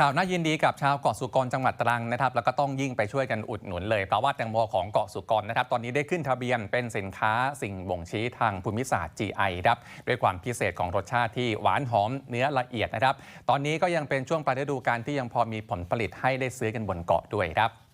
ข่าวน่ายินดีกับชาวเกาะสุกรจังหวัดตรังนะครับ แล้วก็ต้องยิ่งไปช่วยกันอุดหนุนเลยเพราะว่าแตงโมของเกาะสุกรนะครับ ตอนนี้ได้ขึ้นทะเบียนเป็นสินค้าสิ่งบ่งชี้ทางภูมิศาสตร์ GI ครับด้วยความพิเศษของรสชาติที่หวานหอมเนื้อละเอียดนะครับ ตอนนี้ก็ยังเป็นช่วงปลายฤดูกาลที่ยังพอมีผลผลิตให้ได้ซื้อกันบนเกาะด้วยครับ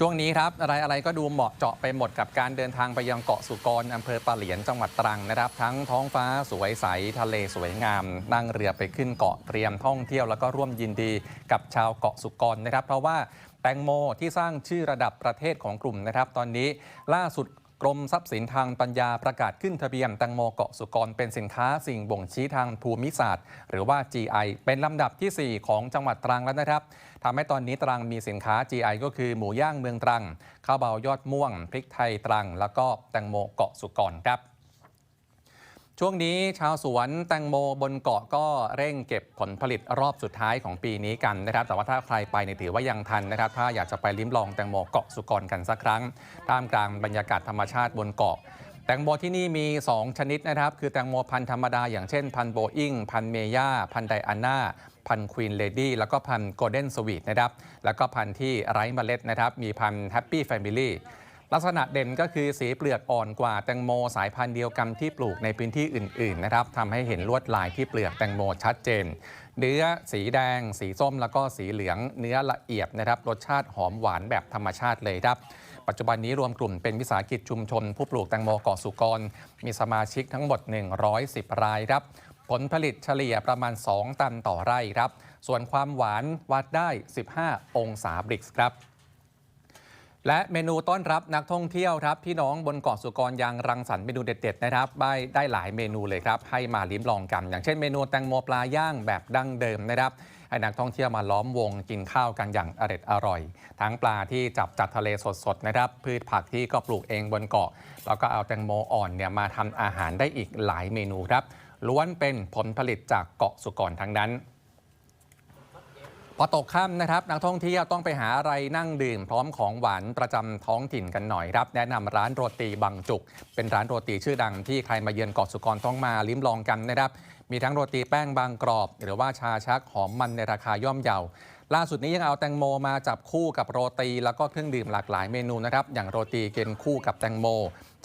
ช่วงนี้ครับอะไรอะไรก็ดูเหมาะเจาะไปหมดกับการเดินทางไปยังเกาะสุกรอำเภอปะเหลียนจังหวัดตรังนะครับ ทั้งท้องฟ้าสวยใสทะเลสวยงาม นั่งเรือไปขึ้นเกาะเตรียมท่องเที่ยวแล้วก็ร่วมยินดีกับชาวเกาะสุกรนะครับ เพราะว่าแตงโมที่สร้างชื่อระดับประเทศของกลุ่มนะครับ ตอนนี้ล่าสุด กรมทรัพย์สินทางปัญญาประกาศขึ้นทะเบียนแตงโมเกาะสุกรเป็นสินค้าสิ่งบ่งชี้ทางภูมิศาสตร์ หรือว่า GI เป็นลำดับทีสี่ 4 ของจังหวัดตรังแล้วนะครับทำให้ตอนนี้ตรังมีสินค้า GI ก็คือหมูย่างเมืองตรังข้าวเบายอดม่วงพริกไทยตรัง แล้วก็แตงโมเกาะสุกรครับ ช่วงนี้ชาวสวนแตงโมบนเกาะก็เร่งเก็บผลผลิตรอบสุดท้ายของปีนี้กันนะครับ แต่ว่าถ้าใครไปเนี่ยถือว่ายังทันนะครับ ถ้าอยากจะไปลิ้มลองแตงโมเกาะสุกรกันสักครั้ง ท่ามกลางบรรยากาศธรรมชาติบนเกาะ แตงโมที่นี่มี 2 ชนิดนะครับ คือแตงโมพันธุ์ธรรมดาอย่างเช่นพันธุโบอิงพันธุเมย่าพันธุไดอาน่าพันธุควีนเลดี้แล้วก็พันธุโกลเด้นสวีทนะครับแล้วก็พันธุที่ไร้เมล็ดนะครับมีพันธุแฮปปี้แฟมิลี่ ลักษณะเด่นก็คือสีเปลือกอ่อนกว่าแตงโมสายพันธุ์เดียวกันที่ปลูกในพื้นที่อื่นๆนะครับทำให้เห็นลวดลายที่เปลือกแตงโมชัดเจน เนื้อสีแดง สีส้มแล้วก็สีเหลืองเนื้อละเอียดนะครับรสชาติหอมหวานแบบธรรมชาติเลยครับปัจจุบันนี้รวมกลุ่มเป็นวิสาหกิจชุมชน ผู้ปลูกแตงโมเกาะสุกร มีสมาชิกทั้งหมด 110 รายครับ ผลผลิตเฉลี่ยประมาณ 2 ตันต่อไร่ครับ ส่วนความหวานวัดได้ 15 องศาบริกส์ครับ และเมนูต้อนรับนักท่องเที่ยวครับพี่น้องบนเกาะสุกรยังรังสรรค์เมนูเด็ดๆนะครับได้ได้หลายเมนูเลยครับให้มาลิ้มลองกัน อย่างเช่นเมนูแตงโมปลาย่างแบบดั้งเดิมนะครับให้นักท่องเที่ยวมาล้อมวงกินข้าวกันอย่างอร็ดอร่อย ทั้งปลาที่จับจากทะเลสดๆนะครับพืชผักที่ก็ปลูกเองบนเกาะ แล้วก็เอาแตงโมอ่อนเนี่ยมาทำอาหารได้อีกหลายเมนูครับล้วนเป็นผลผลิตจากเกาะสุกรทั้งนั้น พอตกค่ำนะครับนักท่องเที่ยวต้องไปหาอะไรนั่งดื่ม พร้อมของหวานประจำท้องถิ่นกันหน่อยครับ แนะนำร้านโรตีบางจุก เป็นร้านโรตีชื่อดังที่ใครมาเยือนเกาะสุกรต้องมาลิ้มลองกันนะครับ มีทั้งโรตีแป้งบางกรอบ หรือว่าชาชักหอมมันในราคาย่อมเยา ล่าสุดนี้ยังเอาแตงโมมาจับคู่กับโรตี แล้วก็เครื่องดื่มหลากหลายเมนูนะครับอย่างโรตีเกนคู่กับแตงโม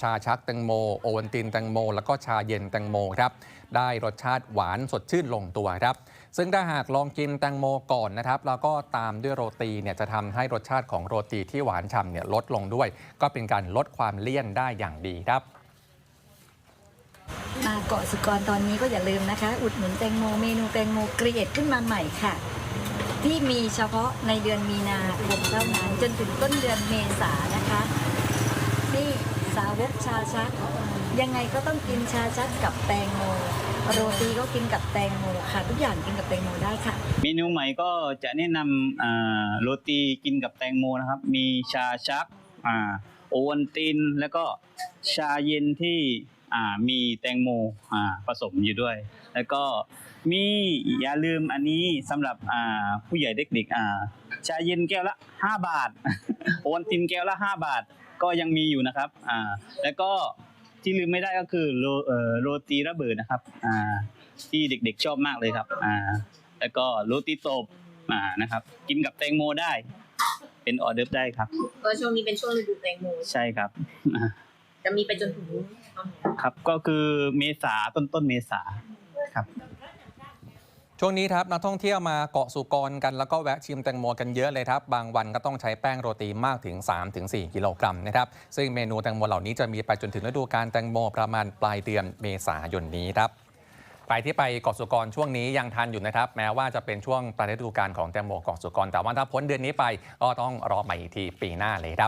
ชาชักแตงโม โอวัลตินแตงโม แล้วก็ชาเย็นแตงโมครับได้รสชาติหวานสดชื่นลงตัวครับ ซึ่งถ้าหากลองกินแตงโมก่อนนะครับ แล้วก็ตามด้วยโรตีเนี่ยจะทำให้รสชาติของโรตีที่หวานฉ่ำเนี่ยลดลงด้วย ก็เป็นการลดความเลี่ยนได้อย่างดีครับมาเกาะสุกรตอนนี้ก็อย่าลืมนะคะ อุดหนุนแตงโมเมนูแตงโมเกรียดขึ้นมาใหม่ค่ะ ที่มีเฉพาะในเดือนมีนาคมเท่านั้นจนถึงต้นเดือนเมษานะคะ นี่สาวกชาชัก ยังไงก็ต้องกินชาชักกับแตงโมโรตีก็กินกับแตงโมค่ะทุกอย่างกินกับแตงโมได้ค่ะ เมนูใหม่ก็จะแนะนำโรตีกินกับแตงโมนะครับ มีชาชักโอวัลติน แล้วก็ชาเย็นที่มีแตงโมผสมอยู่ด้วย แล้วก็ มีอย่าลืมอันนี้สำหรับอ่าผู้ใหญ่เด็กๆอ่าชาเย็นแก้วละ 5 บาท โอวัลตินแก้วละ 5 บาท ก็ยังมีอยู่นะครับอ่าแล้วก็ที่ลืมไม่ได้ก็คือโรเอ่อโรตีระเบิดนะครับอ่าที่เด็กๆชอบมากเลยครับอ่าแล้วก็โรตีตบอ่านะครับ กินกับแตงโมได้ เป็นออเดิร์ฟได้ครับ ก็ช่วงนี้เป็นช่วงฤดูแตงโมใช่ครับอ่าจะมีไปจนถึงตอนไหนครับก็คือเมษาต้นต้นเมษาครับ ช่วงนี้ครับนักท่องเที่ยวมาเกาะสุกรกันแล้วก็แวะชิมแตงโมกันเยอะเลยครับ บางวันก็ต้องใช้แป้งโรตีมากถึง 3-4 กิโลกรัมนะครับ ซึ่งเมนูแตงโมเหล่านี้จะมีไปจนถึงฤดูกาลแตงโมประมาณปลายเดือนเมษายนนี้ครับใครที่ไปเกาะสุกรช่วงนี้ยังทันอยู่นะครับ แม้ว่าจะเป็นช่วงปลายฤดูกาลของแตงโมเกาะสุกรแต่ว่าถ้าพ้นเดือนนี้ไปก็ต้องรอใหม่อีกทีปีหน้าเลยครับ